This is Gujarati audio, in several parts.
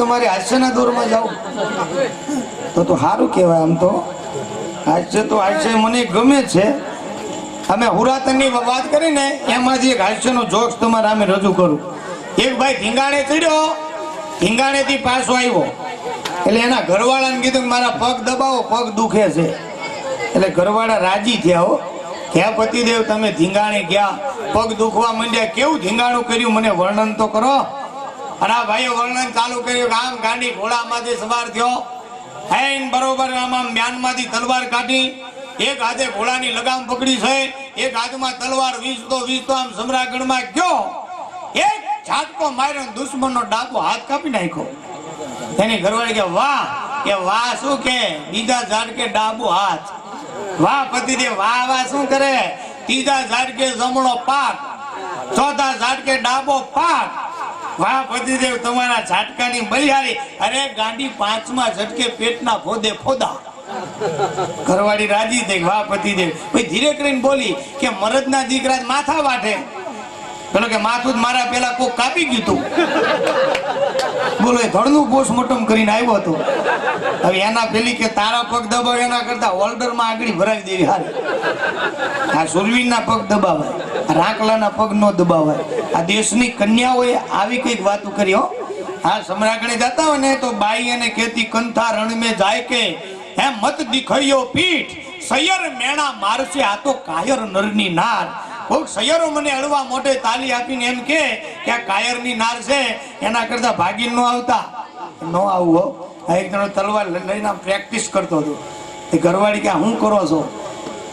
તમારી હાસ્યના દોરમાં જાઉં તો તો સારું કહેવાય આમ તો. હાસ્ય તો હાસ્ય મને ગમે છે. અમે હુરાતનની વાત કરીને એમાંથી એક હાસ્યનો જોક્સ તમારા અમે રજૂ કરું. એક ભાઈ ધીંગાણે ચડ્યો. ધીંગાણેથી પાછો આવ્યો. એટલે એના ઘરવાળાને કીધું કે મારા પગ દબાવો, પગ દુખે છે. એટલે ઘરવાળા રાજી થયા હો. ક્યાં પતિદેવ, તમે ધીંગાણે ગયા? પગ દુખવા માંડ્યા. કેવું ધીંગાણું કર્યું? મને વર્ણન તો કરો. અને આ ભાઈએ વર્ણન ચાલુ કર્યું કે આમ ગાંડી ઘોડામાંથી સવાર થયો. હેન બરોબર આમ મ્યાનમાંથી તલવાર કાઢી. એક હાથે ઘોડાની લગામ પકડી છે. એક હાથમાં તલવાર વીસતો વીસતો આમ સમરાગઢમાં ગયો. એક ઝાટકો માર્યો દુશ્મનનો ડાબો હાથ કાપી નાખ્યો. એની ઘરવાળી કે, વાહ કે વાહ શું કે? બીજા ઝાટકે ડાબો હાથ. વાહ, પતિદેવ, વાહ વાહ, શું કરે? ત્રીજા ઝાટકે જમણો પાક. ચોથા ઝાટકે ડાબો પાક. વાહ, પતિદેવ, તમારા ઝાટકાની બલિહારી અરે, ગાંડી પાંચમા ઝટકે પેટના ફોદે ફોદા. ઘરવાળી રાજી થઈ વાહ, પતિદેવ. ભાઈ, ધીરે કરીને બોલી કે મરદના દીકરા માથા વાટે પેલો કે માથું મારા પેલા કોક કાપી ગયું હતું બોલો, એ ધડનું પોસ્ટમોર્ટમ કરીને આવ્યો હતો. હવે એના પેલી કે તારા પગ દબાવ એના કરતા હોલ્ડરમાં આગળ ભરાવી દેવી હાલ આ સુરવીરના પગ દબાવાય, આ રાકલાના પગ નો દબાવાય. આ દેશની કન્યાઓએ આવી કંઈક વાતો કરી, હો. હા સમ્રાગણે જતા હોય ને તો બાઈ અને કેતી કંથા રણ મેં જાય કે? હે મત દીખયો પીઠ, સૈયર મેણા મારશે આ તો કાયર નરની નાર. કોક સૈયરો મને હળવા મોઢે તાલી આપીને એમ કે કે આ કાયરની નાર છે, એના કરતા ભાગીને નો આવતા. નો આવું હો. એક જણો તલવાર લઈ- લઈને પ્રેક્ટિસ કરતો હતો. એ ઘરવાળી કે હું કરો છો?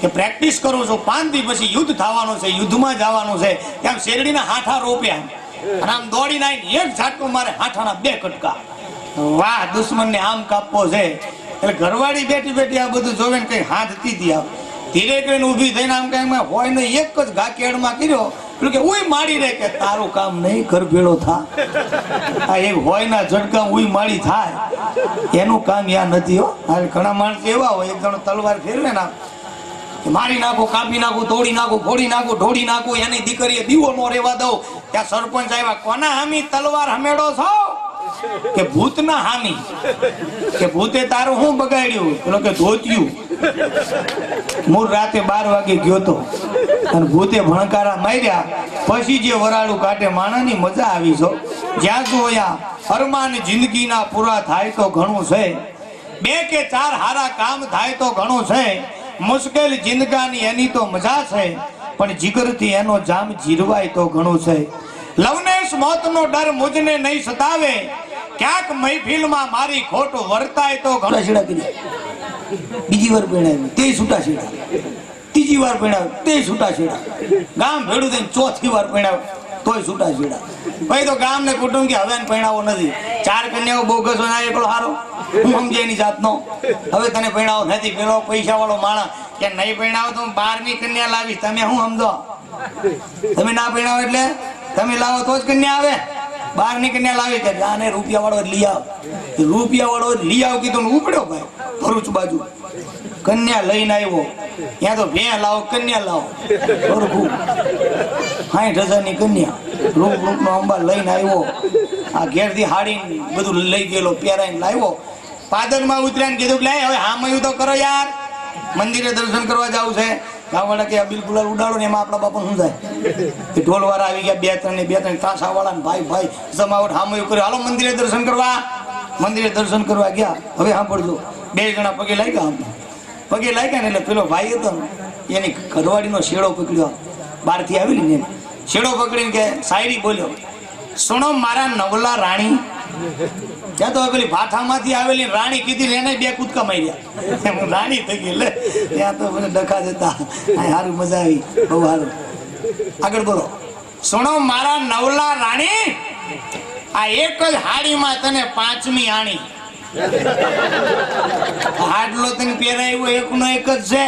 કે પ્રેક્ટિસ કરું છું? પાંચ દી પછી યુદ્ધ થવાનું છે, યુદ્ધમાં જવાનું છે. એમ શેરડીના હાથા રોપ્યા અને આમ દોડી નાખી એક ઝાટકો મારે હાથાના બે કટકા. વાહ, દુશ્મનને આમ કાપવો છે. એટલે ઘરવાળી બેઠી બેઠી આ બધું જોવે ને કઈ હાથ દીધી આવ ધીરે કરીને ઊભી થઈને આમ કઈ હોય ને એક જ ઘા કેળમાં કર્યો. એટલે કે, ઉઈ માડી રે કે તારું કામ નહીં ઘર ભેળો થા. આ એક હોય ના ઝટકા ઉઈ માડી થાય. એનું કામ યા નથી હો. આ ઘણા માણસ એવા હોય, એક જણો તલવાર ફેરવે ના મારી નાખો, કાપી નાખો, તોડી નાખો, ફોડી નાખો, ઢોળી નાખો, એની દીકરીએ દીવો નો રેવા દઉં. ત્યાં સરપંચ આવ્યા, કોના હામી તલવાર હમેડો છો? કે ભૂતના હામી કે ભૂતે તારું શું બગાડ્યું? પેલો કે ધોત્યું. મૂળ રાતે બાર વાગે ગયો તો. અને ભૂતે ભણકારા માર્યા. પછી જે વરાળું કાઢે માણાની મજા આવી છો જ્યાં જોયા અરમાન જિંદગીના પૂરા થાય તો ઘણું છે. બે કે ચાર હારા કામ થાય તો ઘણું છે. મુશ્કેલ જિંદગાની એની તો મજા છે. પણ જીગરથી એનો જામ જીરવાય તો ઘણું છે. લવનેશ મોતનો ડર મુજને નહીં સતાવે. ક્યાંક મહેફિલમાં મારી ખોટ વર્તાય તો ઘણા બીજી વાર પહેણાવ્યું તે છૂટા છેડા. ત્રીજી વાર પહેણાવ્યું તે છૂટા છેડા. ગામ ભેડું થઈને ચોથી વાર પહેણાવ્યું તોય છૂટા છેડા. ભાઈ તો ગામ ને કુટુંબ કે હવે પહેણાવો નથી. ચાર કન્યાઓ બહુ ગસો ના એકલો હારો? હું સમજે એની જાતનો. હવે તને પહેણાવો નથી. પેલો પૈસા વાળો માણસ કે નહીં પહેણાવો તો હું બારની કન્યા લાવીશ. તમે શું સમજો? તમે ના પહેણાવો એટલે? તમે લાવો તો જ કન્યા આવે. બાર નીકળીને લાવી કે આને રૂપિયા વાળો લઈ આવ. રૂપિયા વાળો લઈ આવ કીધું ઉપડ્યો ભાઈ. ભરૂચ બાજુ. કન્યા લઈને આવ્યો. ત્યાં તો ભે લાવો, કન્યા લાવો. સરખું સાઠ હજારની કન્યા. રૂપ રૂપનો અંબા લઈને આવ્યો. આ ઘેરથી હાડી બધું લઈ ગયેલો, પહેરાઈને લાવ્યો. પાદરમાં ઉતર્યા કીધું કે લે હવે હામયું તો કરો યાર. મંદિરે દર્શન કરવા જવું છે. ગામવાળા કે બિલ બિલકુલ ઉડાડો ને એમાં આપણા બાપા શું થાય? એ ઢોલવાળા આવી ગયા, બે, ત્રણ ને બે, ત્રણ તાસા વાળા ભાઈ ભાઈ, જમાવટ હામયું કર્યું. હાલો, મંદિરે દર્શન કરવા. મંદિરે દર્શન કરવા ગયા. હવે સાંભળજો. બે જણા પગે લાગ્યા. પગે લાગ્યા ને એટલે પેલો ભાઈ હતો ને, એની ઘરવાળીનો શેડો પકડ્યો. બહારથી આવેલી ને. શેડો પકડીને કે શાયરી બોલ્યો સુણો મારા નવલા રાણી ત્યાં તો પેલી ભાઠામાંથી આવેલી રાણી કીધી એને બે કૂદકા માર્યા. રાણી થઈ લે. ત્યાં તો મને ડખા જતા સારું મજા આવી. બહુ સારું આગળ બોલો. સુણો મારા નવલા રાણી, આ એક જ હાડીમાં તને પાંચમી આણી. હાડલો તને પહેરાયું એક નો એક જ છે.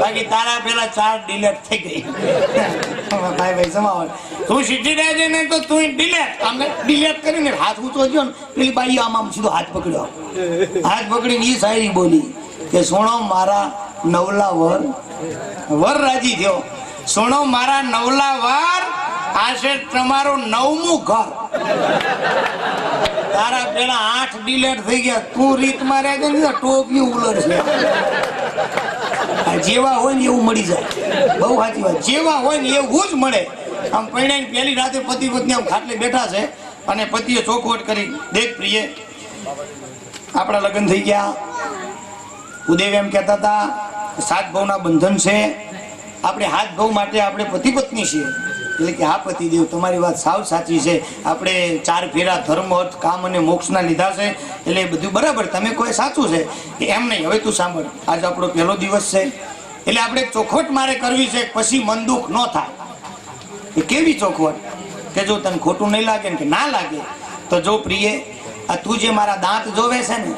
બાકી તારા પેલા ચાર ડિલેટ થઈ ગઈ. ભાઈ ભાઈ સમાવ તું સીધી રહેજે ને તો તું ડિલેટ આમ ડિલેટ કરીને હાથ ઊંચો થયો ને, પેલી બાઈ આમ આમ સીધો હાથ પકડ્યો. હાથ પકડીને એ શાયરી બોલી કે, સોણો મારા નવલા વર વર રાજી થયો. સોણો મારા નવલા વર આ છે તમારું નવમું ઘર. તારા પેલા આઠ ડિલેટ થઈ ગયા. તું રીત મારે છે ને ટોપિયું ઉલર છે જેવા હોય ને એવું મળી જાય. બહુ સાચી વાત. જેવા હોય ને એવું જ મળે. આમ પરિણામ પહેલી રાતે પતિ પત્ની આમ ખાટલે બેઠા છે અને પતિએ ચોખવટ કરી. દેખ પ્રિય, આપણા લગ્ન થઈ ગયા. ઉદેવ એમ કહેતા હતા, સાત ભાવના બંધન છે. આપણે હાથ ભાવ માટે આપણે પતિ પત્ની છીએ. એટલે કે હા પતિદેવ તમારી વાત સાવ સાચી છે. આપણે ચાર ફેરા ધર્મ, અર્થ, કામ અને મોક્ષના લીધા છે. એટલે એ બધું બરાબર, તમે કોઈ સાચું છે? કે એમ નહીં, હવે તું સાંભળ. આજ આપણો પહેલો દિવસ છે. એટલે આપણે ચોખવટ મારે કરવી છે, પછી મન દુઃખ ન થાય. એ કેવી ચોખવટ? કે જો તને ખોટું નહીં લાગે ને કે ના લાગે, તો જો પ્રિય, આ તું જે મારા દાંત જોવે છે ને,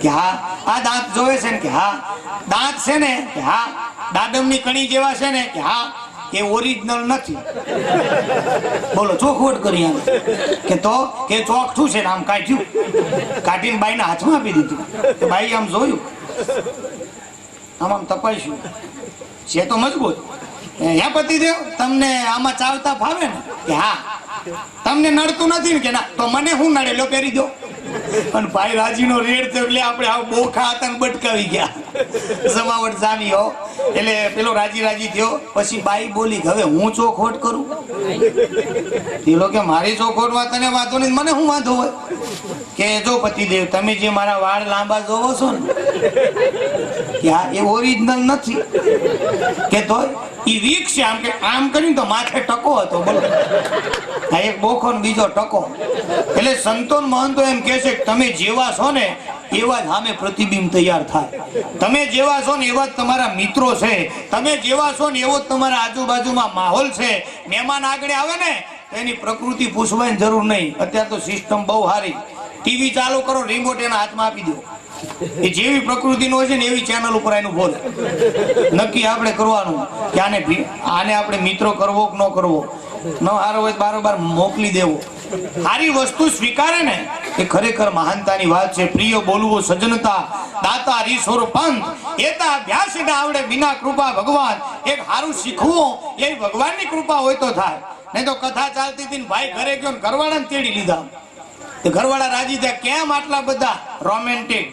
કે હા, આ દાંત જોવે છે ને, કે હા, દાંત છે ને, કે હા દાડમની કણી જેવા છે ને, કે હા એ ઓરિજિનલ નથી. બોલો ચોખવટ કરી આમ કે તો? કે ચોખઠું છે આમ કાઢ્યું? કાઢીને બાઈના હાથમાં આપી દીધું. કે બાઈ આમ જોયું. આમ આમ તપાસ્યું. છે તો મજબૂત. હે પતિદેવ, તમને આમાં ચાવતા ફાવે ને? કે હા. તમને નડતું નથી ને કે ના? તો મને હું નડેલો પહેરી દો. અને ભાઈ રાજીનો રેડ થયો એટલે આપણે આ બોખા ને બટકાવી ગયા. જમાવટ જામી હો. એટલે પેલો રાજી રાજી થયો. પછી બાઈ બોલી હવે હું ચોખોટ કરું? પેલો કે, મારી ચોખોટમાં તને વાંધો નહીં, મને શું વાંધો હોય? કે, જો પતિદેવ, તમે જે મારા વાળ લાંબા જોવો છો ને એ ઓરિજિનલ નથી. કે તો ઈ વીક છે આમ કે આમ કરીને તો માથે ટકો હતો, બોલો. આ એક બોખો ને બીજો ટકો. એટલે સંતોન મહંતો એમ કહે છે તમે જેવા છો ને, એવા જ સામે પ્રતિબિંબ તૈયાર થાય. તમે જેવા છો ને, એવા જ તમારા મિત્રો છે. તમે જેવા છો ને, એવો જ તમારા આજુબાજુમાં માહોલ છે. મહેમાન આગળ આવે ને એની પ્રકૃતિ પૂછવાની જરૂર નહીં. અત્યારે તો સિસ્ટમ બહુ સારી. ટીવી ચાલુ કરો રિમોટ એના હાથમાં આપી દો. એ જેવી પ્રકૃતિનો હોય છે ને એવી ચેનલ ઉપર એનું બોલે નક્કી આપણે કરવાનું કે આને આને આપણે મિત્રો કરવો કે ન કરવો? ન હારો હોય બારોબાર મોકલી દેવો. સારી વસ્તુ સ્વીકારે ને એ ખરેખર મહાનતાની વાત છે. પ્રિય બોલવું સજ્જનતા, દાતા, રીસોર, પંથ, એતા, અભ્યાસ ને આવડે વિના કૃપા ભગવાન. એક સારું શીખવું એ ભગવાનની કૃપા હોય તો થાય. નહીં તો કથા ચાલતી હતી ભાઈ ઘરે ગયો ને ઘરવાળાને તેડી લીધા. ઘરવાળા રાજી થયા. કેમ આટલા બધા રોમેન્ટિક?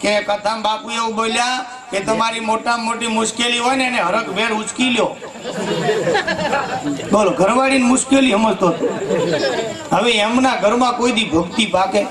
કે કથામ બાપુ એવું બોલ્યા કે તમારી મોટા મોટી મુશ્કેલી હોય ને એને હરક વેર ઉચકી લ્યો. બોલો ઘરવાળી મુશ્કેલી સમજતો હવે એમના ઘરમાં કોઈ દી ભક્તિ પાકે.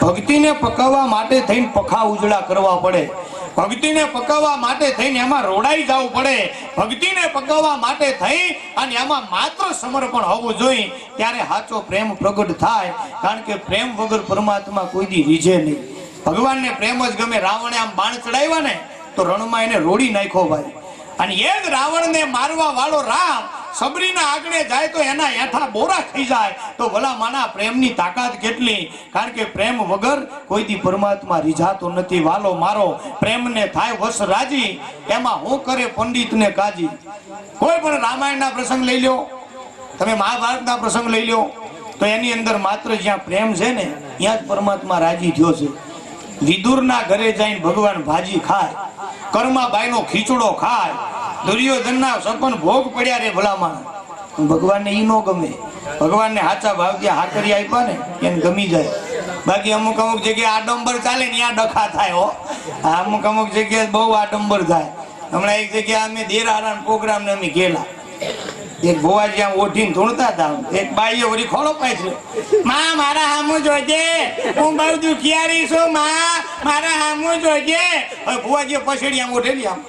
ભક્તિને પકાવવા માટે થઈને પખા ઉજળા કરવા પડે. ભક્તિને પકાવવા માટે થઈને એમાં રોડાઈ જવું પડે. ભક્તિને પકાવવા માટે થઈ અને એમાં માત્ર સમર્પણ હોવું જોઈએ, ત્યારે સાચો પ્રેમ પ્રગટ થાય. કારણ કે પ્રેમ વગર પરમાત્મા કોઈ દી રીઝે નહીં. ભગવાનને પ્રેમ જ ગમે. રાવણે આમ બાણ ચડાવ્યા ને, તો રણમાં એને રોડી નાખ્યો ભાઈ. અને એ જ રાવણને મારવા વાળો રામ સબરીના આગળ જાય તો એના હેઠા બોરા થઈ જાય. તો ભલા માના પ્રેમની તાકાત કેટલી? કારણ કે પ્રેમ વગર કોઈથી પરમાત્મા રીઝાતો નથી. વાલો મારો, પ્રેમને થાય વસ રાજી. એમાં હું કરે પંડિતને કાજી. કોઈ પણ રામાયણના પ્રસંગ લઈ લ્યો. તમે મહાભારતના પ્રસંગ લઈ લ્યો. તો એની અંદર માત્ર જ્યાં પ્રેમ છે ને, ત્યાં જ પરમાત્મા રાજી થયો છે. વિદુરના ઘરે જઈને ભગવાન ભાજી ખાય. કર્માબાઈનો ખીચડો ખાય. દુર્યોધનના સપન ભોગ પડ્યા રે ભલામાં ભગવાનને ઈ નો ગમે. ભગવાનને હાચા ભાવથી હાકરી આપ્યા ને, એને ગમી જાય. બાકી અમુક અમુક જગ્યાએ આડંબર ચાલે ને ત્યાં ડખા થાય, હો. અમુક અમુક જગ્યાએ બહુ આડંબર થાય. હમણાં એક જગ્યાએ અમે દેરાના પ્રોગ્રામ ને અમે ગયેલા. એક ભુવાજી આમ ઓઢીને ધૂણતા હતા એક બાઈએ વળી ખોળો પાછળમાં, મારા હામુ જોજે. હું બહુ દુખિયારી છું, માં. મારા હામુ જોજે. ભુવાજી પછેડી આમ ઓઢેલી આમ.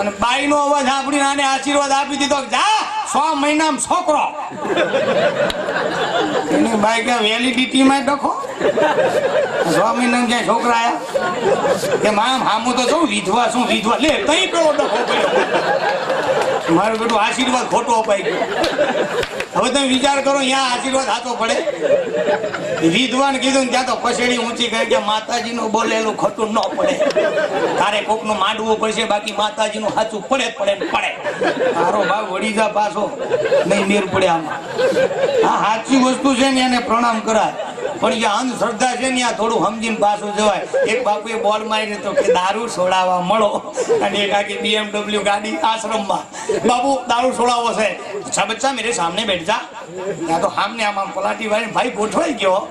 અને બાઈનો અવાજ આપણી આને આશીર્વાદ આપી દીધો જા, સો મહિનામાં છોકરો. એની બાઈ કે વેલિડિટીમાં ડખો. સો મહિનામાં ક્યાંય છોકરા આયા? કે મામ, હામું તો શું વિધવા શું વિધવા? લે, તઈ પેલો ડખો મારું બેટું આશીર્વાદ ખોટો અપાઈ ગયો. હવે તમે વિચાર કરો, અહીંયા આશીર્વાદ હાથો પડે. વિધવાન કીધું ત્યાં તો પછેડી ઊંચી કરી કે માતાજીનું બોલેલું ખોટું ન પડે. તારે કોકનું માંડવું પડશે, બાકી માતાજીનું સાચું પડે પડે પડે. મારો ભાવ વળી જા પાછો નહીં મેર પડે આમાં. આ સાચી વસ્તુ છે ને એને પ્રણામ કરાય. પણ જે અંધશ્રદ્ધા છે ને આ થોડું સમજીને પાછું જવાય એક બાપુએ બોલ મારી તો કે દારૂ છોડાવવા મળો અને એક આખી BMW ગાડી આશ્રમમાં બાબુ દારૂ છોડાવો છે અચ્છા બચ્ચા મેરે સામને બેઠ જા ત્યાં તો સામને આમ આમ પલાટી વાળી ભાઈ ગોઠવાઈ ગયો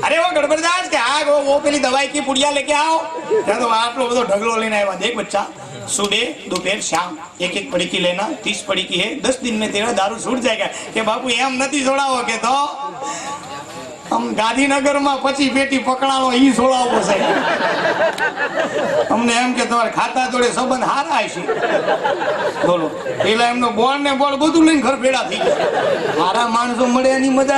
અરે વો ગડબડદાસ કે આ વો વો પેલી દવાઈ की पुड़िया लेके आओ ત્યાં તો આટલો બધો ઢગલો લઈને આવ્યા દેખ બચ્ચા सुबह दोपहर शाम एक एक पड़ीकी लेना तीस पड़ीकी है दस दिन में तेरा दारू छूट जाएगा કે બાપુ એમ નથી છોડાવો કે તો આમ ગાંધીનગરમાં પછી પેટી પકડાણો ઈ સોળાવો છે અમને એમ કે તમારે ખાતા જોડે સંબંધ હારા છે. બોલો. પેલા એમનો બોલ ને બોલ બધું લઈને ઘર ભેડા થઈ ગયા. હારા માણસો મળે એની મજા